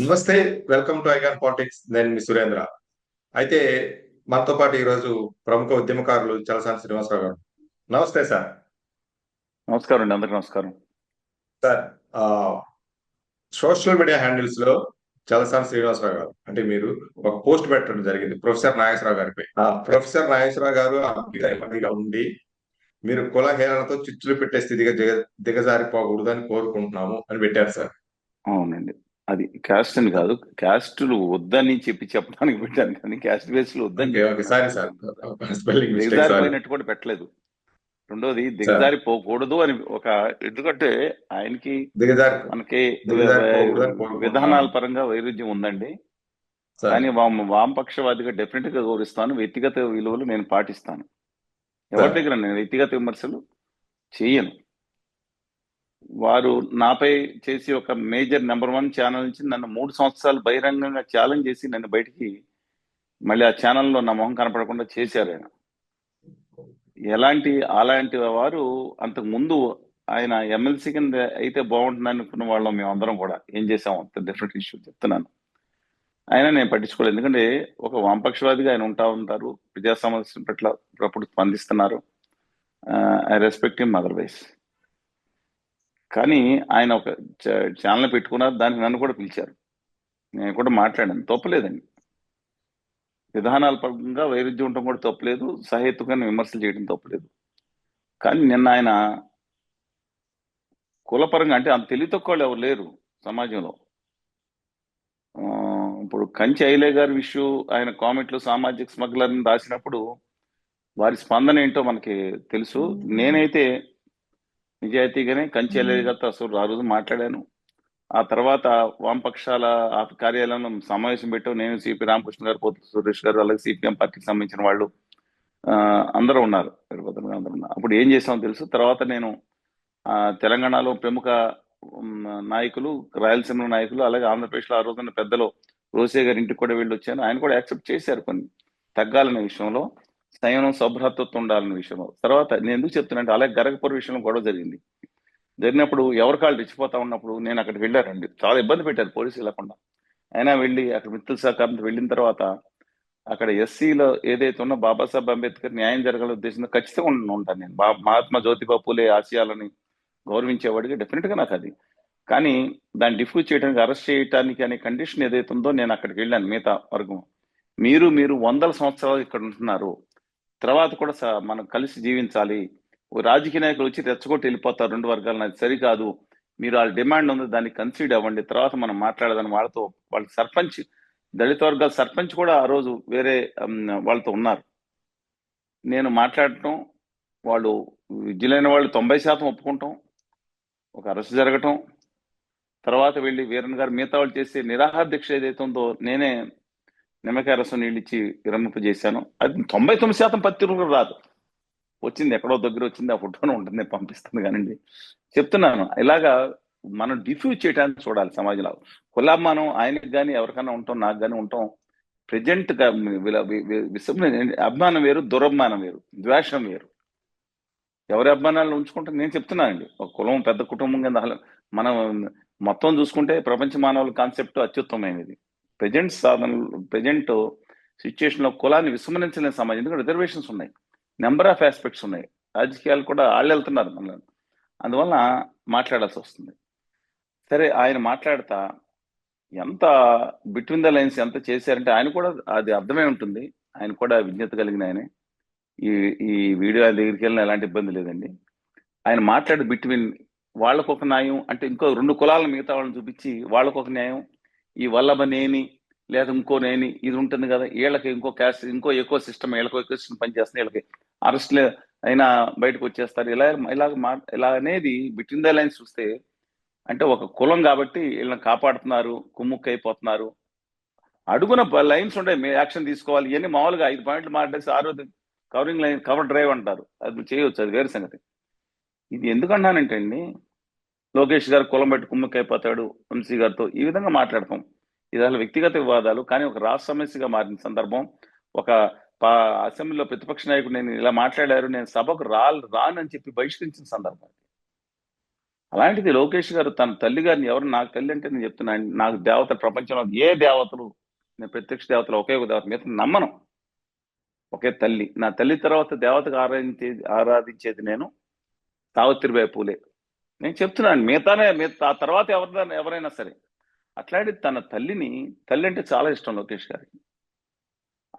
నమస్తే welcome to ఐగాన్ politics. నేను మీ సురేంద్ర. అయితే మనతో పాటు ఈరోజు ప్రముఖ ఉద్యమకారులు చలసాని శ్రీనివాసరావు గారు. నమస్తే సార్. నమస్కారం అండి అందరికి నమస్కారం. సార్ సోషల్ మీడియా హ్యాండిల్స్లో చలసాని శ్రీనివాసరావు గారు అంటే మీరు ఒక పోస్ట్ పెట్టడం జరిగింది ప్రొఫెసర్ నాగేశ్వరరావు గారిపై ఆ ప్రొఫెసర్ నాగేశ్వరరావు గారు ఉండి మీరు కులహేళనతో చిచ్చులు పెట్టే స్థితిగా దిగ దిగజారిపోకూడదని కోరుకుంటున్నాము అని పెట్టారు సార్. అవునండి. అది క్యాస్ట్ అని కాదు క్యాస్టులు వద్దని చెప్పి చెప్పడానికి పెట్టాను కానీ క్యాస్ట్ వద్దని మిస్టేక్ సారీ దిగజారిపోయినట్టు కూడా పెట్టలేదు. రెండోది దిగజారిపోకూడదు అని ఒక ఎందుకంటే ఆయనకి దిగజారి మనకి. విధానాల పరంగా వైరుధ్యం ఉందండి. కానీ వామ వామపక్షవాదిగా డెఫినెట్గా గౌరవిస్తాను. వ్యక్తిగత విలువలు నేను పాటిస్తాను. ఎవరి దగ్గర నేను వ్యక్తిగత విమర్శలు చేయను. వారు నాపై చేసి ఒక మేజర్ నెంబర్ వన్ ఛానల్ నుంచి నన్ను మూడు సంవత్సరాలు బహిరంగంగా ఛాలెంజ్ చేసి నన్ను బయటికి మళ్ళీ ఆ ఛానల్లో నా మొహం కనపడకుండా చేశారు ఆయన. ఎలాంటి అలాంటి వారు అంతకు ముందు ఆయన ఎమ్మెల్సీ కింద అయితే బాగుంటుంది అనుకున్న వాళ్ళం మేమందరం కూడా. ఏం చేసాం డిఫరెంట్ ఇష్యూ చెప్తున్నాను. ఆయన నేను పట్టించుకోలేదు. ఎందుకంటే ఒక వామపక్షవాదిగా ఆయన ఉంటా ఉంటారు. ప్రజా సమస్యల పట్ల అప్పుడు స్పందిస్తున్నారు. ఐ రెస్పెక్ట్ హిమ్ అదర్వైజ్ కానీ ఆయన ఒక ఛానల్ పెట్టుకున్నారు దానికి నన్ను కూడా పిలిచారు. నేను కూడా మాట్లాడాను. తప్పలేదండి. విధానాల పరంగా వైరుధ్యం ఉండటం కూడా తప్పలేదు. సహేతుకంగా విమర్శలు చేయడం తప్పలేదు. కానీ నిన్న ఆయన కులపరంగా అంటే అంత తెలివి తక్కువ వాళ్ళు ఎవరు లేరు సమాజంలో. ఇప్పుడు కంచి ఐలే గారి విషయం ఆయన కామెంట్లు సామాజిక స్మగ్లర్ని రాసినప్పుడు వారి స్పందన ఏంటో మనకి తెలుసు. నేనైతే నిజాయితీగానే కంచి ఐలే గారితో అసలు ఆ రోజు మాట్లాడాను. ఆ తర్వాత వామపక్షాల కార్యాలయంలో సమావేశం పెట్టాం నేను సిపి రామకృష్ణ గారు పోతు సురేష్ గారు అలాగే సిపిఎం పార్టీకి సంబంధించిన వాళ్ళు అందరూ ఉన్నారు. అందరూ ఉన్నారు. అప్పుడు ఏం చేసామో తెలుసు. తర్వాత నేను తెలంగాణలో ప్రముఖ నాయకులు రాయలసీమ నాయకులు అలాగే ఆంధ్రప్రదేశ్లో ఆ రోజున పెద్దలు రోసే గారి ఇంటికి కూడా వెళ్ళి వచ్చాను ఆయన కూడా యాక్సెప్ట్ చేశారు కొన్ని తగ్గాలనే విషయంలో. సంయమనం సౌభ్రాతత్వం ఉండాలని విషయంలో తర్వాత నేను ఎందుకు చెప్తున్నానంటే అలాగే గరగపూర్ విషయంలో గొడవ జరిగింది. జరిగినప్పుడు ఎవరి కాళ్ళు రెచ్చిపోతా ఉన్నప్పుడు నేను అక్కడికి వెళ్ళారండి చాలా ఇబ్బంది పెట్టారు పోలీసులు లేకుండా. అయినా వెళ్ళి అక్కడ మిత్రుల సహకారంతో వెళ్ళిన తర్వాత అక్కడ ఎస్సీలో ఏదైతే ఉన్నా బాబాసాహెబ్ అంబేద్కర్ న్యాయం జరగాల ఉద్దేశంతో ఖచ్చితంగా ఉంటాను నేను. బా మహాత్మా జ్యోతిబా పూలే ఆశయాలని గౌరవించేవాడికి డెఫినెట్గా నాకు అది. కానీ దాన్ని డిఫ్యూజ్ చేయడానికి అరెస్ట్ చేయడానికి అనే కండిషన్ ఏదైతే ఉందో నేను అక్కడికి వెళ్ళాను మిగతా వర్గం. మీరు మీరు వందల సంవత్సరాలు ఇక్కడ ఉంటున్నారు. తర్వాత కూడా స- మనం కలిసి జీవించాలి. ఓ రాజకీయ నాయకులు వచ్చి రెచ్చగొట్టి వెళ్ళిపోతారు రెండు వర్గాలు అది సరికాదు. మీరు వాళ్ళ డిమాండ్ ఉంది దాన్ని కన్సిడర్ అవ్వండి. తర్వాత మనం మాట్లాడదాన్ని వాళ్ళతో వాళ్ళ సర్పంచ్ దళిత వర్గాల సర్పంచ్ కూడా ఆ రోజు వేరే వాళ్ళతో ఉన్నారు. నేను మాట్లాడటం వాళ్ళు విద్యులైన వాళ్ళు తొంభై శాతం ఒప్పుకుంటాం. ఒక అరెస్ట్ జరగటం. తర్వాత వెళ్ళి వీరన్ గారు మిగతా వాళ్ళు చేసే నిరాహార దీక్ష ఏదైతే ఉందో నేనే నిమ్మకాయ రసం నీళ్ళు ఇచ్చి విరమింపజేశాను. అది తొంభై తొమ్మిది శాతం పత్తి కూడా రాదు. వచ్చింది ఎక్కడో దగ్గర వచ్చింది ఆ ఫోటోను ఉంటుంది పంపిస్తుంది కానివ్వండి. చెప్తున్నాను ఇలాగా మనం డిఫ్యూజ్ చేయడానికి చూడాలి సమాజంలో. కులాభిమానం ఆయనకి కానీ ఎవరికైనా ఉంటాం నాకు కానీ ఉంటాం. ప్రజెంట్ అభిమానం వేరు దురభిమానం వేరు ద్వేషం వేరు. ఎవరి అభిమానాలు ఉంచుకుంటే నేను చెప్తున్నానండి. ఒక కులం పెద్ద కుటుంబం కింద మనం మొత్తం చూసుకుంటే ప్రపంచ మానవుల కాన్సెప్ట్ అత్యుత్తమైనది ప్రజెంట్ సాధన ప్రజెంట్ సిచ్యుయేషన్లో కులాన్ని విస్మరించలేని సమాజం. ఎందుకంటే రిజర్వేషన్స్ ఉన్నాయి. నెంబర్ ఆఫ్ ఆస్పెక్ట్స్ ఉన్నాయి. రాజకీయాలు కూడా వాళ్ళు వెళ్తున్నారు మనల్ని. అందువల్ల మాట్లాడాల్సి వస్తుంది. సరే ఆయన మాట్లాడతా ఎంత బిట్వీన్ ద లైన్స్ ఎంత చేశారంటే ఆయన కూడా అది అర్థమై ఉంటుంది. ఆయన కూడా విజ్ఞత కలిగిన ఆయనే. ఈ ఈ వీడియో ఆయన దగ్గరికి వెళ్ళిన ఎలాంటి ఇబ్బంది లేదండి. ఆయన మాట్లాడే బిట్వీన్ వాళ్ళకు ఒక న్యాయం అంటే ఇంకో రెండు కులాల మిగతా వాళ్ళని చూపించి వాళ్ళకు ఒక న్యాయం ఈ వల్లభనేని లేదా ఇంకో నేని ఇది ఉంటుంది కదా వీళ్ళకి ఇంకో క్యాస్ట్ ఇంకో ఎక్కువ సిస్టమ్ వీళ్ళకి ఎక్కువ సిస్టమ్ పనిచేస్తుంది వీళ్ళకి అరెస్ట్ అయినా బయటకు వచ్చేస్తారు. ఇలా ఇలా మా ఇలా అనేది బిట్వీన్ ద లైన్స్ చూస్తే అంటే ఒక కులం కాబట్టి వీళ్ళని కాపాడుతున్నారు కుమ్ముక్కు అయిపోతున్నారు అడుగున లైన్స్ ఉంటాయి మీ యాక్షన్ తీసుకోవాలి ఇవన్నీ మామూలుగా ఐదు పాయింట్లు మాట్లాడేసి ఆరో కవరింగ్ లైన్ కవర్ డ్రైవ్ అంటారు. అది చేయొచ్చు అది వేరే సంగతి. ఇది ఎందుకన్నానంటే అండి లోకేష్ గారు కులం పెట్టి కుమ్మక్కైపోతాడు వంశీ గారితో. ఈ విధంగా మాట్లాడతాం. ఇది అసలు వ్యక్తిగత వివాదాలు కానీ ఒక రాష్ట్ర సమస్యగా మారిన సందర్భం ఒక అసెంబ్లీలో ప్రతిపక్ష నాయకుడు నేను ఇలా మాట్లాడారు నేను సభకు రా రానని చెప్పి బహిష్కరించిన సందర్భం అలాంటిది లోకేష్ గారు తన తల్లి గారిని ఎవరు నాకు తల్లి అంటే నేను చెప్తున్నాను నాకు దేవత ప్రపంచంలో ఏ దేవతలు నేను ప్రత్యక్ష దేవతలు ఒకే ఒక దేవత మీద నమ్మను. ఒకే తల్లి. నా తల్లి తర్వాత దేవతకు ఆరాధించేది ఆరాధించేది నేను సావిత్రిబాయి పూలే. నేను చెప్తున్నాను మిగతానే మిగతా ఆ తర్వాత ఎవరిదైనా ఎవరైనా సరే. అట్లాంటి తన తల్లిని తల్లి అంటే చాలా ఇష్టం లోకేష్ గారికి.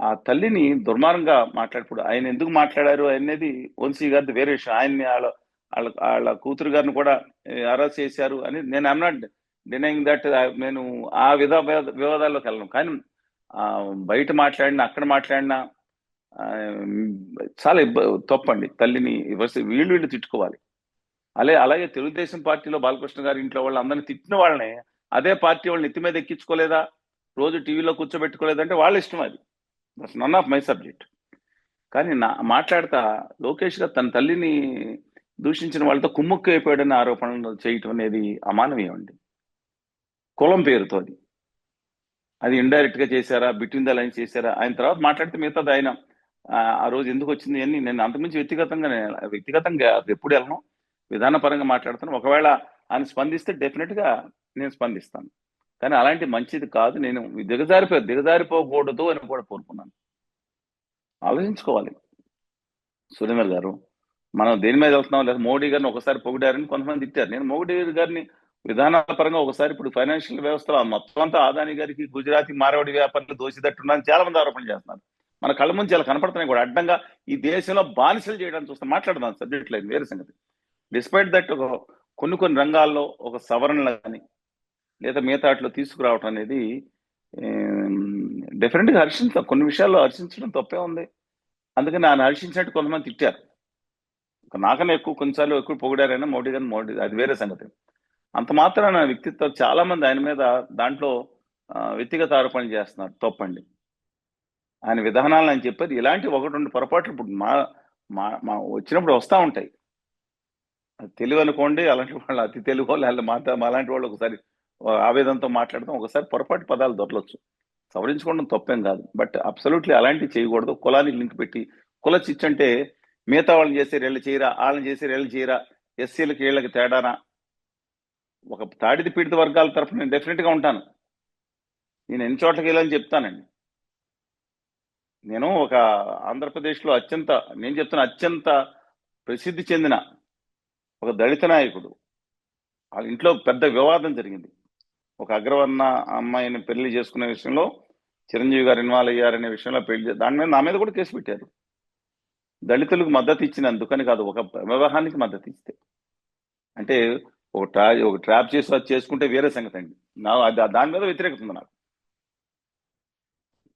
ఆ తల్లిని దుర్మార్గంగా మాట్లాడప్పుడు ఆయన ఎందుకు మాట్లాడారు అనేది వంశీ గారిది వేరే విషయం. ఆయన్ని వాళ్ళ వాళ్ళ వాళ్ళ కూతురు గారిని కూడా అరెస్ట్ చేశారు అని నేను ఐఎమ్ నాట్ డినైంగ్ దట్ నేను ఆ విధ వివాదాల్లోకి వెళ్ళను. కానీ బయట మాట్లాడినా అక్కడ మాట్లాడినా చాలా ఇబ్బ తప్పండి తల్లిని వీళ్ళు వీళ్ళు తిట్టుకోవాలి. అలాగే అలాగే తెలుగుదేశం పార్టీలో బాలకృష్ణ గారి ఇంట్లో వాళ్ళు అందరిని తిట్టిన వాళ్ళని అదే పార్టీ వాళ్ళని ఎత్తి మీద ఎక్కించుకోలేదా? రోజు టీవీలో కూర్చోబెట్టుకోలేదంటే వాళ్ళ ఇష్టం అది. That's none of my subject కానీ నా మాట్లాడతా లోకేష్ గారు తన తల్లిని దూషించిన వాళ్ళతో కుమ్ముక్కు అయిపోయాడని ఆరోపణలు చేయటం అనేది అమానవీయం అండి. కులం పేరుతో అది. అది ఇండైరెక్ట్గా చేశారా? బిట్వీన్ ద లైన్ చేశారా? ఆయన తర్వాత మాట్లాడితే మిగతాది ఆయన ఆ, రోజు ఎందుకు వచ్చింది అని నేను అంతకుమించి వ్యక్తిగతంగా వ్యక్తిగతంగా ఎప్పుడు వెళ్ళను. విధానపరంగా మాట్లాడుతాను ఒకవేళ ఆయన స్పందిస్తే డెఫినెట్గా నేను స్పందిస్తాను. కానీ అలాంటి మంచిది కాదు. నేను దిగజారిపో దిగజారిపోకూడదు అని కూడా కోరుకున్నాను. ఆలోచించుకోవాలి. సురేందర్ గారు మనం దేని మీద వెళ్తున్నాం? లేదా మోడీ గారిని ఒకసారి పొగిడారని కొంతమంది తిట్టారు. నేను మోడీ గారిని విధానపరంగా ఒకసారి ఇప్పుడు ఫైనాన్షియల్ వ్యవస్థలో మొత్తం అంతా ఆదాని గారికి గుజరాతీ మారవాడి వ్యాపారులు దోషిదట్టున్నారని చాలా మంది ఆరోపణలు చేస్తున్నారు. మన కళ్ళ ముందు చాలా కనపడుతున్నాయి కూడా. అడ్డంగా ఈ దేశంలో బానిసలు చేయడానికి చూస్తే మాట్లాడదాం సబ్జెక్ట్ లేదు. వేరే సంగతి. డిస్పైట్ దట్ ఒక కొన్ని కొన్ని రంగాల్లో ఒక సవరణలు కానీ లేదా మిగతా వాటిలో తీసుకురావటం అనేది డెఫినెట్గా హర్షించాం కొన్ని విషయాల్లో హర్షించడం తప్పే ఉంది. అందుకని ఆయన హర్షించినట్టు కొంతమంది తిట్టారు. నాకన్నా ఎక్కువ కొన్నిసార్లు ఎక్కువ పొగిడారైనా మోడీ గారిని మోడీ అది వేరే సంగతి. అంత మాత్రాన వ్యక్తిత్వం చాలా మంది ఆయన మీద దాంట్లో వ్యక్తిగత ఆరోపణలు చేస్తున్నారు. తప్పండి. ఆయన విధానాలు అని చెప్పేది ఇలాంటి ఒకటి రెండు పొరపాట్లు ఇప్పుడు మా మా మా వచ్చినప్పుడు వస్తూ ఉంటాయి. తెలివి అనుకోండి అలాంటి వాళ్ళు అతి తెలుగు వాళ్ళు వాళ్ళ మాట అలాంటి వాళ్ళు ఒకసారి ఆవేదనతో మాట్లాడతాం ఒకసారి పొరపాటు పదాలు దొరలొచ్చు. సవరించుకోవడం తప్పేం కాదు. బట్ అబ్సల్యూట్లీ అలాంటివి చేయకూడదు. కులానికి లింక్ పెట్టి కుల చిచ్చు అంటే మిగతా వాళ్ళని చేసే రెళ్ళు చేయరా వాళ్ళని చేసే రెళ్ళు చేయరా ఎస్సీలకి వీళ్ళకి తేడానా? ఒక తాడిది పీడిత వర్గాల తరఫు నేను డెఫినెట్గా ఉంటాను. నేను ఎన్ని చోట్లకి వెళ్ళని చెప్తానండి. నేను ఒక ఆంధ్రప్రదేశ్లో అత్యంత నేను చెప్తున్న అత్యంత ప్రసిద్ధి చెందిన ఒక దళిత నాయకుడు. వాళ్ళ ఇంట్లో పెద్ద వివాదం జరిగింది. ఒక అగ్రవర్ణ అమ్మాయిని పెళ్ళి చేసుకునే విషయంలో చిరంజీవి గారు ఇన్వాల్వ్ అయ్యారనే విషయంలో పెళ్ళి దాని మీద నా మీద కూడా కేసు పెట్టారు. దళితులకు మద్దతు ఇచ్చినందుకని కాదు ఒక వివాహానికి మద్దతు ఇస్తే. అంటే ఒక ట్రా ఒక ట్రాప్ చేసి అది చేసుకుంటే వేరే సంగతి అండి. నా అది దాని మీద వ్యతిరేకత ఉంది నాకు.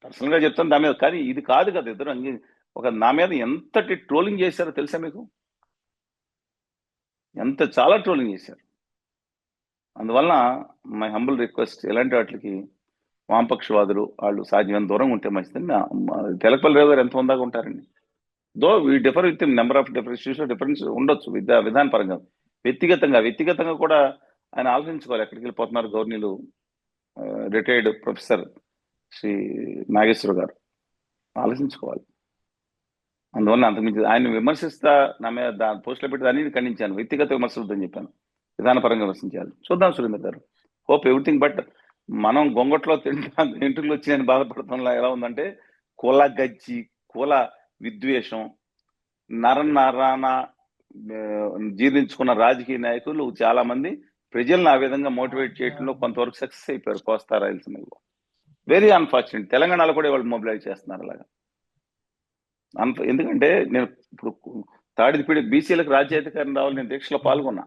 పర్సనల్గా చెప్తాను దాని మీద కానీ ఇది కాదు కదా ఇద్దరు అంగీ ఒక నా మీద ఎంతటి ట్రోలింగ్ చేశారో తెలుసా మీకు? ఎంత చాలా ట్రోలింగ్ చేశారు. అందువల్ల మై హంబుల్ రిక్వెస్ట్ ఎలాంటి వాటికి వామపక్షవాదులు వాళ్ళు సాధ్యమైన దూరంగా ఉంటే మంచిదని తెలకపల్లి రావు గారు ఎంత ఉందాక ఉంటారండి. దో ఈ differ with number of difference difference ఉండొచ్చు విద్యా విధాన పరంగా. వ్యక్తిగతంగా వ్యక్తిగతంగా కూడా ఆయన ఆలోచించుకోవాలి ఎక్కడికి వెళ్ళిపోతున్నారు గవర్నీలు రిటైర్డ్ ప్రొఫెసర్ శ్రీ నాగేశ్వర గారు. ఆలోచించుకోవాలి. అందువల్ల అంతకుమించి ఆయన విమర్శిస్తా నా మీద దాని పోస్టులో పెట్టి దాన్ని ఖండించాను. వ్యక్తిగత విమర్శలు చెప్పాను. విధానపరంగా విమర్శించాలి. చూద్దాం సురేందర్ గారు. హోప్ ఎవ్రీథింగ్ బట్ మనం గొంగట్లో తింటా ఇంటిలో వచ్చి నేను బాధపడుతున్నా ఎలా ఉందంటే కుల గజ్జి కుల విద్వేషం నర జీర్ణించుకున్న రాజకీయ నాయకులు చాలా మంది ప్రజలను ఆ విధంగా మోటివేట్ చేయడంలో కొంతవరకు సక్సెస్ అయిపోయారు కోస్తా రాయలసీమలో. వెరీ అన్ఫార్చునేట్ తెలంగాణలో కూడా వాళ్ళు మొబిలైజ్ చేస్తున్నారు అలాగా. అంత ఎందుకంటే నేను ఇప్పుడు తాడిదిపీడి బీసీలకు రాజ్యాధికారం రావాలి నేను దీక్షలో పాల్గొన్నా.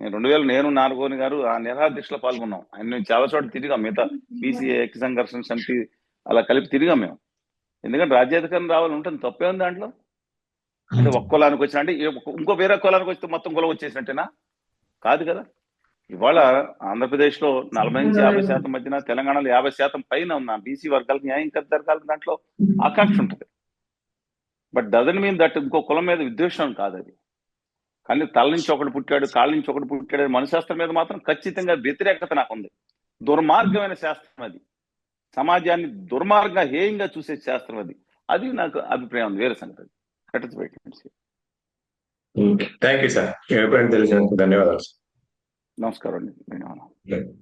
నేను రెండు వేల నేను నాలుగోని గారు ఆ నిరాదీక్షలో దీక్షలో పాల్గొన్నాం. ఆయన మేము చాలా చోట్ల తిరిగాం. మిగతా బీసీ ఐక్య సంఘర్షణ సమితి అలా కలిపి తిరిగాం మేము. ఎందుకంటే రాజ్యాధికారం రావాలని ఉంటుంది. తప్పే ఉంది దాంట్లో? అంటే ఒక్క కులానికి వచ్చిన అంటే ఇంకో వేరే కులానికి వస్తే మొత్తం కులం వచ్చేసినట్టేనా? కాదు కదా. ఇవాళ ఆంధ్రప్రదేశ్లో నలభై నుంచి యాభై శాతం మధ్యన తెలంగాణలో యాభై శాతం పైన ఉన్న బీసీ వర్గాలకు న్యాయం వర్గాలకు దాంట్లో ఆకాంక్ష ఉంటుంది. బట్ డజన్ మీన్ దట్ ఇంకో కులం మీద విద్వేషం కాదు అది. కానీ తల నుంచి ఒకటి పుట్టాడు కాళ్ళ నుంచి ఒకటి పుట్టాడు అనే మనశాస్త్రం మీద మాత్రం ఖచ్చితంగా వ్యతిరేకత నాకు ఉంది. దుర్మార్గమైన శాస్త్రం అది. సమాజాన్ని దుర్మార్గంగా హేయంగా చూసే శాస్త్రం అది. అది నాకు అభిప్రాయం ఉంది. వేరే సంగతి. థ్యాంక్ యూ సార్ ధన్యవాదాలు నమస్కారం అండి. ధన్యవాదాలు.